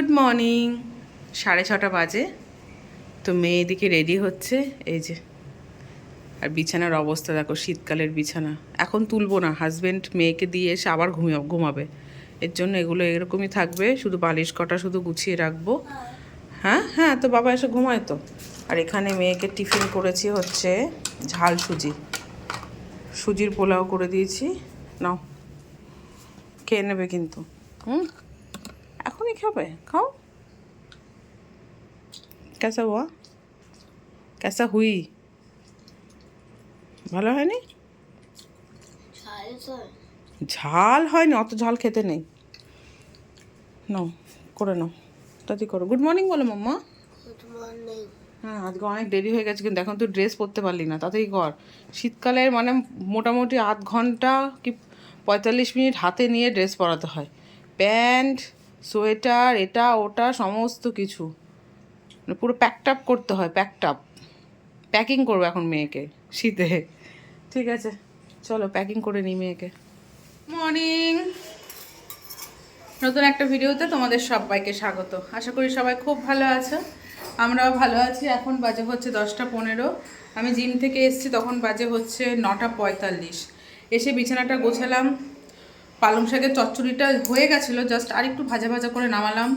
Good morning সাড়ে ছটা বাজে। তো মেয়ে এদিকে রেডি হচ্ছে। এই যে, আর বিছানার অবস্থা দেখো, শীতকালের বিছানা। এখন তুলবো না হাজবেন্ড মেয়েকে দিয়ে এসে আবার ঘুমিয়ে, ঘুমাবে। এর জন্য এগুলো এরকমই থাকবে, শুধু বালিশ কটা শুধু গুছিয়ে রাখব। হ্যাঁ হ্যাঁ তো বাবা এসে ঘুমায় তো। আর এখানে মেয়েকে টিফিন করেছি হচ্ছে ঝাল সুজি। সুজির পোলাও করে দিয়েছি। নাও, খেয়ে নেবে কিন্তু। হুম? এখনই খাবে, খাও। কেসা হওয়া কেসা হুই। ভালো হয়নি? ঝাল হয়নি, অত ঝাল খেতে নেই। নাও, করে নাও তাতে করো। গুড মর্নিং বলো মাম্মা। হ্যাঁ আজকে অনেক দেরি হয়ে গেছে, কিন্তু এখন তুই ড্রেস পরতে পারলি না তাতেই কর। শীতকালে মানে মোটামুটি আধ ঘণ্টা কি পঁয়তাল্লিশ মিনিট হাতে নিয়ে ড্রেস পরাতে হয়। প্যান্ট সোয়েটার, এটা, ওটা, সমস্ত কিছু। মানে পুরো প্যাকটাপ করতে হয় প্যাকটাপ প্যাকিং করব এখন মেয়েকে, শীতে। ঠিক আছে, চলো প্যাকিং করে নিই মেয়েকে। মর্নিং নতুন একটা ভিডিওতে তোমাদের সবাইকে স্বাগত। আশা করি সবাই খুব ভালো আছো। আমরাও ভালো আছি। এখন বাজে হচ্ছে দশটা পনেরো। আমি জিম থেকে এসেছি, তখন বাজে হচ্ছে নটা পঁয়তাল্লিশ। এসে বিছানাটা গোছালাম। পালং শাকের চচ্চড়িটা হয়ে গেছিল জাস্ট আর একটু ভাজা ভাজা করে নামালাম,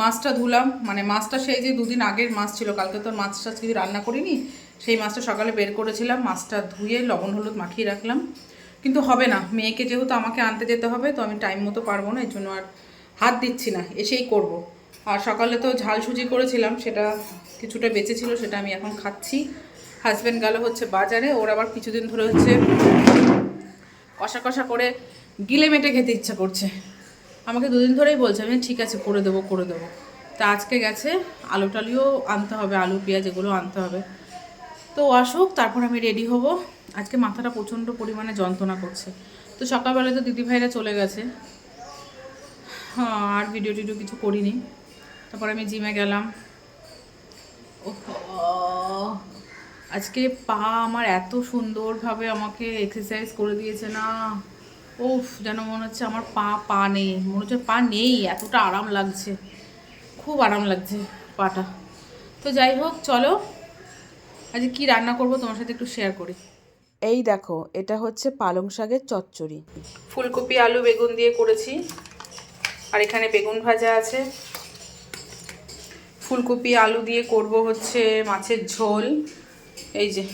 মাছটা ধুলাম মানে মাছটা সেই যে দুদিন আগের মাছ ছিল, কালকে তো আর মাছটা আজকে রান্না করিনি, সেই মাছটা সকালে বের করেছিলাম, মাছটা ধুয়ে লবণ হলুদ মাখিয়ে রাখলাম, কিন্তু হবে না, মেয়েকে যেহেতু আমাকে আনতে যেতে হবে, তো আমি টাইম মতো পারব না, এর জন্য আর হাত দিচ্ছি না, এসেই করব। আর সকালে তো ঝাল সুজি করেছিলাম, সেটা কিছুটা বেঁচে ছিল সেটা আমি এখন খাচ্ছি হাজব্যান্ড গেল হচ্ছে বাজারে, ওর আবার কিছুদিন ধরে হচ্ছে কষা কষা করে গিলে মেটে খেতে ইচ্ছা করছে। আমাকে দুদিন ধরেই বলছে আমি ঠিক আছে করে দেবো করে দেবো। তা আজকে গেছে আলু টালিও আনতে হবে আলু পেঁয়াজ এগুলো আনতে হবে। তো ও আসুক তারপর আমি রেডি হব। আজকে মাথাটা প্রচণ্ড পরিমাণে যন্ত্রণা করছে। তো সকালবেলা তো দিদিভাইরা চলে গেছে। হ্যাঁ আর ভিডিও টিডিও কিছু করিনি। তারপর আমি জিমে গেলাম। ওহ, আজকে পা আমার এত সুন্দরভাবে আমাকে এক্সারসাইজ করে দিয়েছে না। উফ যেন মনে হচ্ছে আমার পা পা নেই। মনে হচ্ছে পা নেই এতটা আরাম লাগছে। খুব আরাম লাগছে পাটা। তো যাই হোক চলো। আজকে কি রান্না করব তোমার সাথে একটু শেয়ার করি। এই দেখো এটা হচ্ছে পালং শাকের চচ্চড়ি। ফুলকপি আলু বেগুন দিয়ে করেছি। আর এখানে বেগুন ভাজা আছে। ফুলকপি আলু দিয়ে করব হচ্ছে মাছের ঝোল। এই যে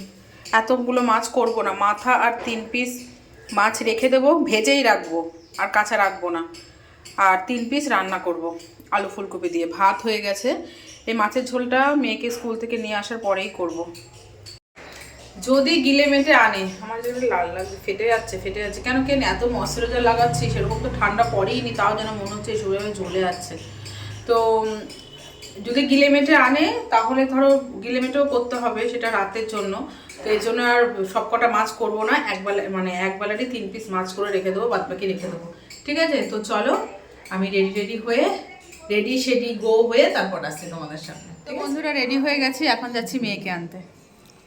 এতগুলো মাছ করব না। মাথা আর তিন পিস মাছ রেখে দেবো, ভেজেই রাখব, আর কাঁচা রাখব না। আর তিন পিস রান্না করব, আলু ফুলকপি দিয়ে। ভাত হয়ে গেছে। এই মাছের ঝোলটা মেয়েকে স্কুল থেকে নিয়ে আসার পরেই করব। যদি গিলে মেটে আনে, আমার যেন লাল লাগছে ফেটে যাচ্ছে ফেটে যাচ্ছে। কেন কেন এত ময়শ্চারাইজার লাগাচ্ছি, সেরকম তো ঠান্ডা পড়েই নি, তাও যেন মনে হচ্ছে শরীরে জ্বলে যাচ্ছে। তো যদি গিলে মেটে আনে তাহলে ধরো গিলে মেটেও করতে হবে সেটা রাতের জন্য। তো এই জন্য আর সব কটা মাছ করব না একবেলা মানে একবেলারই তিন পিস মাছ করে রেখে দেবো বাদ বাকি রেখে দেবো। ঠিক আছে? তো চলো আমি রেডি রেডি হয়ে রেডি সেডি গো হয়ে তারপর আসছি তোমাদের সামনে। তো বন্ধুরা রেডি হয়ে গেছি এখন যাচ্ছি মেয়েকে আনতে।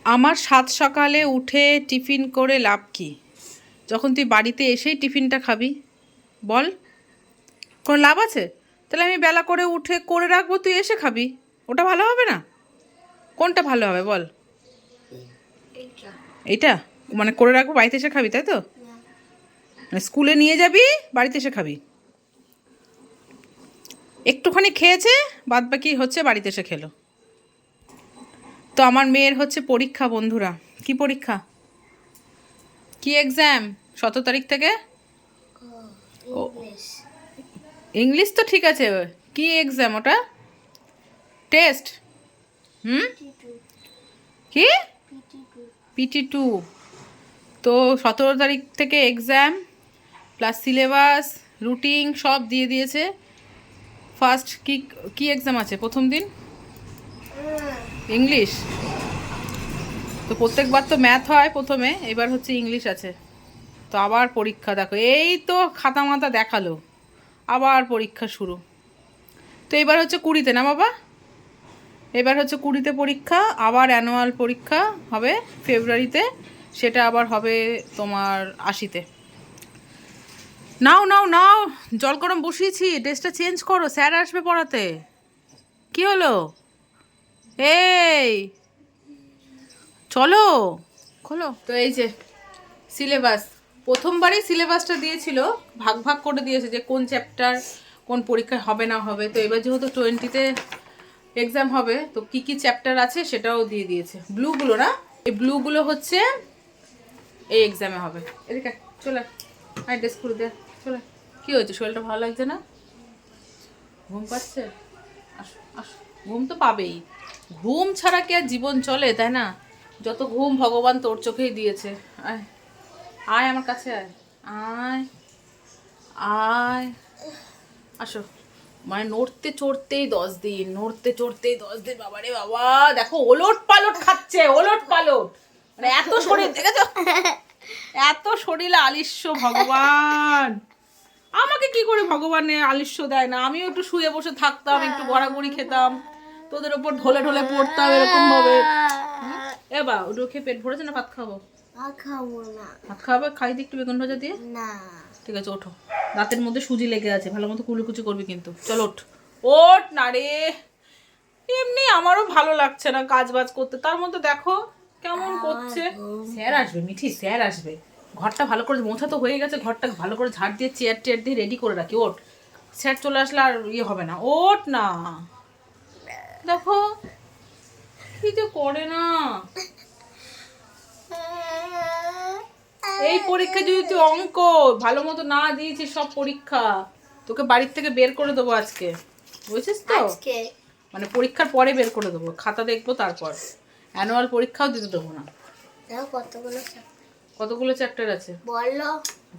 আমার সাত সকালে উঠে টিফিন করে লাভ কি? যখন তুই বাড়িতে এসেই টিফিনটা খাবি বল। কোনো লাভ আছে? তাহলে আমি বেলা করে উঠে করে রাখব তুই এসে খাবি। ওটা ভালো হবে না? কোনটা ভালো হবে বল? এইটা। মানে করে রাখব বাড়িতে এসে খাবি তাই তো? মানে স্কুলে নিয়ে যাবি বাড়িতে এসে খাবি। একটুখানি খেয়েছে বাদ বাকি হচ্ছে বাড়িতে এসে খেলো। তো আমার মেয়ের হচ্ছে পরীক্ষা বন্ধুরা। কি পরীক্ষা? কি এক্সাম? সতেরো তারিখ থেকে? ইংলিশ তো ঠিক আছে। কি এক্সাম ওটা? টেস্ট হুম? কি? পিটি টু তো সতেরো তারিখ থেকে এক্সাম প্লাস সিলেবাস রুটিন সব দিয়ে দিয়েছে। ফার্স্ট কি কি এক্সাম আছে প্রথম দিন? ইংলিশ তো প্রত্যেকবার তো ম্যাথ হয় প্রথমে, এবার হচ্ছে ইংলিশ আছে। তো আবার পরীক্ষা দেখো। এই তো খাতা মাথা দেখাল। আবার পরীক্ষা শুরু। তো এবার হচ্ছে কুড়িতে না বাবা? এবার হচ্ছে কুড়িতে পরীক্ষা, আবার অ্যানুয়াল পরীক্ষা হবে ফেব্রুয়ারিতে সেটা আবার হবে তোমার আশিতে। নাও নাও নাও, জল গরম বসিয়েছি, ড্রেসটা চেঞ্জ করো, স্যার আসবে পড়াতে। কি হলো? এই, চলো। খোলো। তো এই যে, সিলেবাস। প্রথমবারই সিলেবাসটা দিয়েছিল, ভাগ ভাগ করে দিয়েছে যে কোন চ্যাপ্টার কোন পরীক্ষা হবে না হবে। তো এবার যেহেতু টোয়েন্টিতে এক্সাম হবে, তো কি কি চ্যাপ্টার আছে সেটাও দিয়ে দিয়েছে। ব্লুগুলো না, এই ব্লুগুলো হচ্ছে এই এক্সামে হবে। এদিকে চলে আয়। ড্রেস করে দে, চলে কি হয়েছে, শরীরটা ভালো লাগছে না? ঘুম পাচ্ছে? ঘুম তো পাবেই। ঘুম ছাড়া কি আর জীবন চলে, তাই না? যত ঘুম ভগবান তোর চোখেই দিয়েছে। আয়। আয় আমার কাছে আয়। আয় আয়। আসো। মানে নড়তে চড়তেই দশ দিন, নড়তে চড়তেই দশ দিন। বাবা রে বাবা, দেখো ওলট পালট খাচ্ছে, ওলট পালট। মানে এত শরীর, দেখেছ? এত শরীরে আলিস্য ভগবান। আমাকে কি করে ভগবানে আলিস্য দেয় না? আমিও একটু শুয়ে বসে থাকতাম, একটু গড়াগড়ি খেতাম। তোদের ওপর ঢলে ঢলে পড়তাম, এরকম ভাবে। এ বা ওটা খেয়ে পেট ভরেছে না ভাত খাব? খাব না। ভাত খাবে খাই একটু বেগুন ভাজা দিয়ে? না। ঠিক আছে ওঠো। দাঁতের মধ্যে সুজি লেগে আছে ভালো মতো কুলুকুচি করবি কিন্তু। চল ওঠ। ওঠ না রে। এমনি আমারও ভালো লাগছে না কাজ বাজ করতে। তার মধ্যে দেখো কেমন করছে। স্যার আসবে মিঠি স্যার আসবে। ঘরটা ভালো করে মোছা তো হয়ে গেছে ঘরটা ভালো করে ঝাড় দিয়ে চেয়ার টেয়ার দিয়ে রেডি করে রাখি। ওঠ। স্যার চলে আসলে আর ইয়ে হবে না। ওঠ না। দেখো কি যে করে না। এই পরীক্ষা যদি তুই অঙ্ক ভালো মতো না দিয়েছিস সব পরীক্ষা তোকে বাড়ির থেকে বের করে দেবো আজকে। বুঝছিস তো? মানে পরীক্ষার পরে বের করে দেবো খাতা দেখব তারপর। অ্যানুয়াল পরীক্ষাও দিতে দেবো না। কতগুলো কতগুলো চ্যাপ্টার আছে? বলো।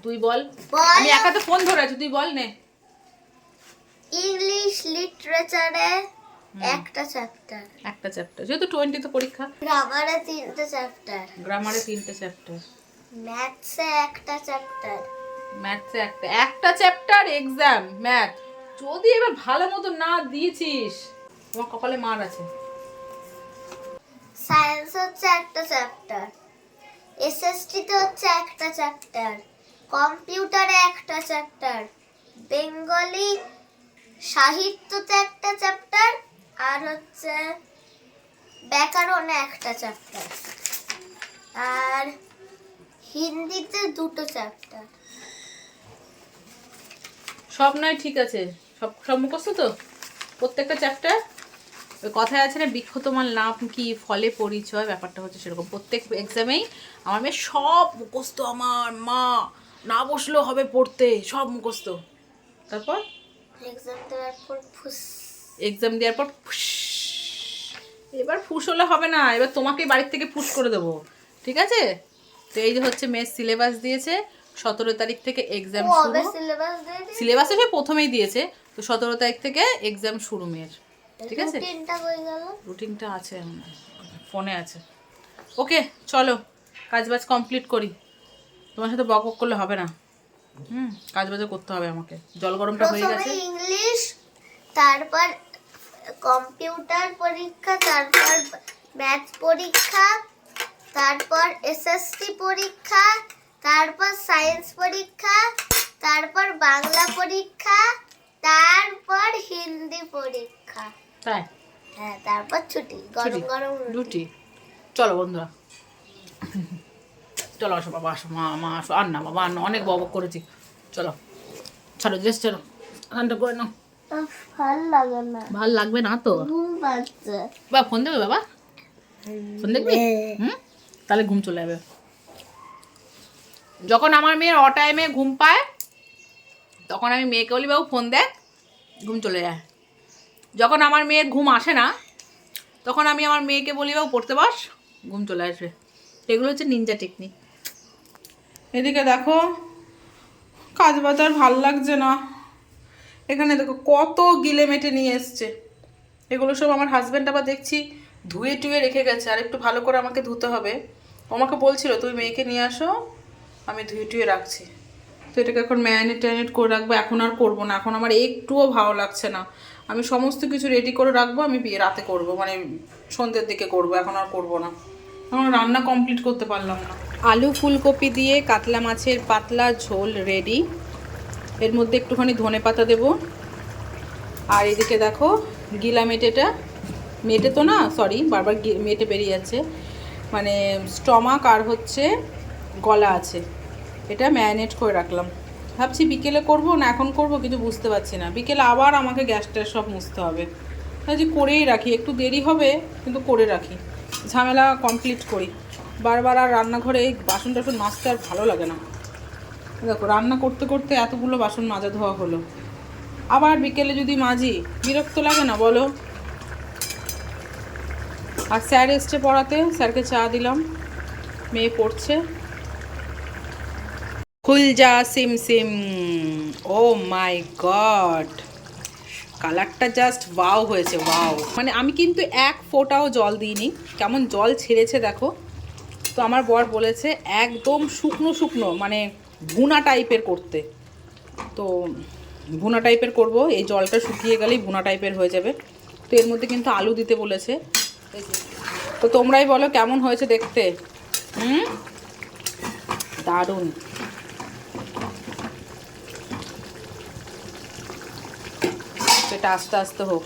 তুই বল। বল। আমি একাতে ফোন ধরে আছি তুই বল নে। ইংলিশ লিটারেচারে একটা চ্যাপ্টার একটা চ্যাপ্টার যেহেতু টোয়েন্টিতে পরীক্ষা। গ্রামারে তিনটে চ্যাপ্টার গ্রামারে তিনটে চ্যাপ্টার ম্যাথসে একটা চ্যাপ্টার ম্যাথসে একটা। একটা চ্যাপ্টার এক্সাম ম্যাথ যদি এবার ভালো মতো না দিয়েছিস তোমার কপালে মার আছে। সায়েন্স হচ্ছে একটা চ্যাপ্টার এসএসটিতে হচ্ছে একটা চ্যাপ্টার কম্পিউটারে একটা চ্যাপ্টার বেঙ্গলি সাহিত্যতে একটা চ্যাপ্টার আর হচ্ছে ব্যাকরণে একটা চ্যাপ্টার আর হিন্দিতে দুটো চ্যাপ্টার সব নয় ঠিক আছে। সব সব মুখস্থ তো? প্রত্যেকটা চ্যাপ্টার ওই কথায় আছে না বৃক্ষ তোমার নাম কি ফলে পরিচয় ব্যাপারটা হচ্ছে সেরকম। প্রত্যেক এক্সামেই আমার মেয়ে সব মুখস্থ আমার মা না বসলেও হবে পড়তে সব মুখস্থ। তারপর? এক্সাম দেওয়ার পর ফুস এক্সাম দেওয়ার পর। এবার ফুস হলে হবে না এবার তোমাকে বাড়ির থেকে ফুস করে দেবো। ঠিক আছে? তো এই যে হচ্ছে মেয়ের সিলেবাস দিয়েছে সতেরো তারিখ থেকে এক্সাম শুরু। সিলেবাস সে প্রথমেই দিয়েছে তো সতেরো তারিখ থেকে এক্সাম শুরু মেয়ের। ঠিক আছে? রুটিনটা আছে ফোনে আছে। ওকে চলো কাজ বাজ কমপ্লিট করি। তোমার সাথে বক বক করলে হবে না। হুম কাজ বাজও করতে হবে আমাকে। জল গরমটা হয়ে গেছে। ইংলিশ তারপর কম্পিউটার পরীক্ষা তারপর ম্যাথ পরীক্ষা তারপর এসএসটি পরীক্ষা তারপর সায়েন্স পরীক্ষা তারপর বাংলা পরীক্ষা তারপর হিন্দি পরীক্ষা। তাই? হ্যাঁ তারপর ছুটি গরম গরম রুটি। চলো বন্ধুরা। চলো আসো বাবা আসো মা মা আসো আর না বাবা আর না অনেক বক বক করেছি। চলো ছাড়ো ড্রেস চলো রান্না করে নাও। ভালো লাগে না। ভালো লাগবে না তো? ঘুম পাচ্ছে। বা ফোন দেবে বাবা? ফোন দেখবি? হুম? তাহলে ঘুম চলে যাবে। যখন আমার মেয়ের অ টাইমে ঘুম পায় তখন আমি মেয়েকে বলি বাবু ফোন দেখ ঘুম চলে যায়। যখন আমার মেয়ের ঘুম আসে না তখন আমি আমার মেয়েকে বলি বাবু পড়তে বস ঘুম চলে আসবে। এগুলো হচ্ছে নিনজা টেকনিক এদিকে দেখো কাজ বাজ আর ভালো লাগছে না। এখানে দেখো কত গিলে মেটে নিয়ে এসছে। এগুলো সব আমার হাজব্যান্ড আবার দেখছি ধুয়ে টুয়ে রেখে গেছে। আর একটু ভালো করে আমাকে ধুতে হবে। আমাকে বলছিল, তুমি মেয়েকে নিয়ে আসো, আমি ধুয়ে টুয়ে রাখছি। তো এটাকে এখন ম্যারিনেট ট্যারিনেট করে রাখব। এখন আর করব না। এখন আমার একটুও ভালো লাগছে না। আমি সমস্ত কিছু রেডি করে রাখব, আমি বিয়ে রাতে করব। মানে সন্ধ্যের দিকে করব। এখন আর করব না। এখন রান্না কমপ্লিট করতে পারলাম না। আলু ফুলকপি দিয়ে কাতলা মাছের পাতলা ঝোল রেডি এর মধ্যে একটুখানি ধনে পাতা দেবো। আর এদিকে দেখো, গিলা মেটেটা। মেটে তো না সরি বারবার মেটে বেরিয়ে যাচ্ছে। মানে স্টমাক আর হচ্ছে গলা আছে। এটা ম্যারিনেট করে রাখলাম। ভাবছি বিকেলে করব না এখন করব, কিন্তু বুঝতে পারছি না। বিকেলে আবার আমাকে গ্যাসটা সব মুছতে হবে। ভাবছি করেই রাখি। একটু দেরি হবে, কিন্তু করে রাখি। ঝামেলা কমপ্লিট করি। বারবার আর রান্নাঘরে বাসন টাসন মাজতে আর ভালো লাগে না। দেখো, রান্না করতে করতে এতগুলো বাসন মাজা ধোয়া হলো। আবার বিকেলে যদি মাজি, বিরক্ত লাগে না, বলো? আর স্যার এসছে পড়াতে, স্যারকে চা দিলাম। মেয়ে পড়ছে। খুলজা সিম সিম, ও মাই গড। কালারটা জাস্ট ওয়াও হয়েছে, ওয়াও। মানে আমি কিন্তু এক ফোঁটাও জল দিইনি, কেমন জল ছেড়েছে দেখো। তো আমার বর বলেছে, একদম শুকনো শুকনো মানে ভুনা টাইপের করতে। তো ভুনা টাইপের করব, এই জলটা শুকিয়ে গেলেই ভুনা টাইপের হয়ে যাবে। তো এর মধ্যে কিন্তু আলু দিতে বলেছে। তো তোমরাই বলো কেমন হয়েছে দেখতে? হুম? দারুণ। সেটা আস্তে আস্তে হোক।